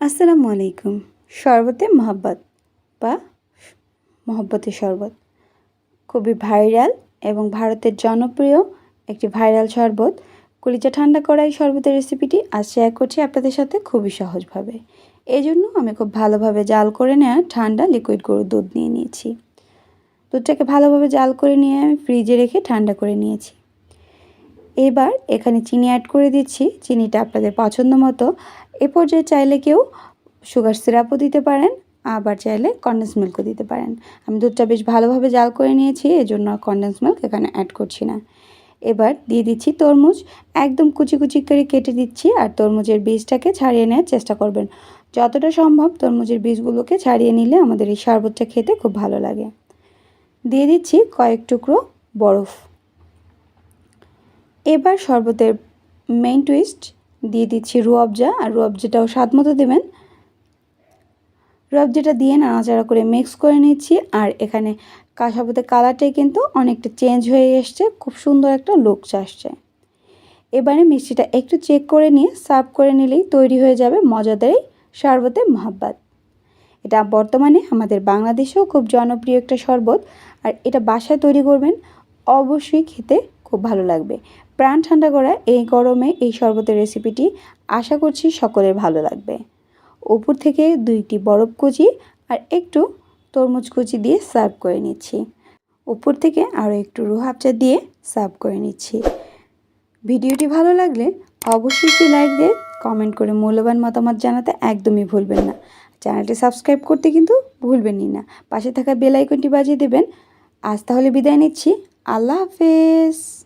আসসালামু আলাইকুম। শরবতে মহব্বত বা মহব্বতের শরবত। খুবই ভাইরাল এবং ভারতের জনপ্রিয় একটি ভাইরাল শরবত। কলিজা ঠান্ডা করা এই শরবতের রেসিপিটি আজ শেয়ার করছি আপনাদের সাথে খুবই সহজভাবে। এই জন্য আমি খুব ভালোভাবে জাল করে নেওয়া ঠান্ডা লিকুইড গরুর দুধ নিয়ে নিয়েছি। দুধটাকে ভালোভাবে জাল করে নিয়ে আমি ফ্রিজে রেখে ঠান্ডা করে নিয়েছি। এবার এখানে চিনি অ্যাড করে দিচ্ছি। চিনিটা আপনাদের পছন্দ মতো। এ পর্যায়ে চাইলে কেউ সুগার সিরাপও দিতে পারেন, আবার চাইলে কন্ডেন্স মিল্কও দিতে পারেন। আমি দুধটা বেশ ভালোভাবে জাল করে নিয়েছি এই জন্য কন্ডেন্স মিল্ক এখানে অ্যাড করছি না। এবার দিয়ে দিচ্ছি তরমুজ। একদম কুচি কুচি করে কেটে দিচ্ছি আর তরমুজের বীজটাকে ছাড়িয়ে নেওয়ার চেষ্টা করবেন। যতটা সম্ভব তরমুজের বীজগুলোকে ছাড়িয়ে নিলে আমাদের এই শরবতটা খেতে খুব ভালো লাগে। দিয়ে দিচ্ছি কয়েক টুকরো বরফ। এবার শরবতের মেইন টুইস্ট দিয়ে দিচ্ছি রুয়াবজা আর রুয়াবজাটাও স্বাদ মতো দেবেন। রুয়াবজাটা দিয়ে নাড়াচাড়া করে মিক্স করে নিচ্ছি, আর এখানে শরবতের কালারটাই কিন্তু অনেকটা চেঞ্জ হয়ে এসছে, খুব সুন্দর একটা লুক আসছে। এবারে মিষ্টিটা একটু চেক করে নিয়ে সার্ভ করে নিলেই তৈরি হয়ে যাবে মজাদার এই শরবতে মহাব্বাত। এটা বর্তমানে আমাদের বাংলাদেশেও খুব জনপ্রিয় একটা শরবত, আর এটা বাসায় তৈরি করবেন, অবশ্যই খেতে খুব ভালো লাগবে। প্রাণ ঠান্ডা করা এই গরমে এই শরবতের রেসিপিটি আশা করছি সকলের ভালো লাগবে। উপর থেকে দুইটি বরফ কুচি আর একটু তরমুজ কুচি দিয়ে সার্ভ করে নিচ্ছি। উপর থেকে আরও একটু রুহাবচা দিয়ে সার্ভ করে নিচ্ছি। ভিডিওটি ভালো লাগলে অবশ্যই লাইক দিয়ে কমেন্ট করে মূল্যবান মতামত জানাতে একদমই ভুলবেন না। চ্যানেলটি সাবস্ক্রাইব করতে কিন্তু ভুলবেনই না। পাশে থাকা বেল আইকনটি বাজিয়ে দেবেন। আজ তাহলে বিদায় নিচ্ছি। আল্লাহ হাফেজ।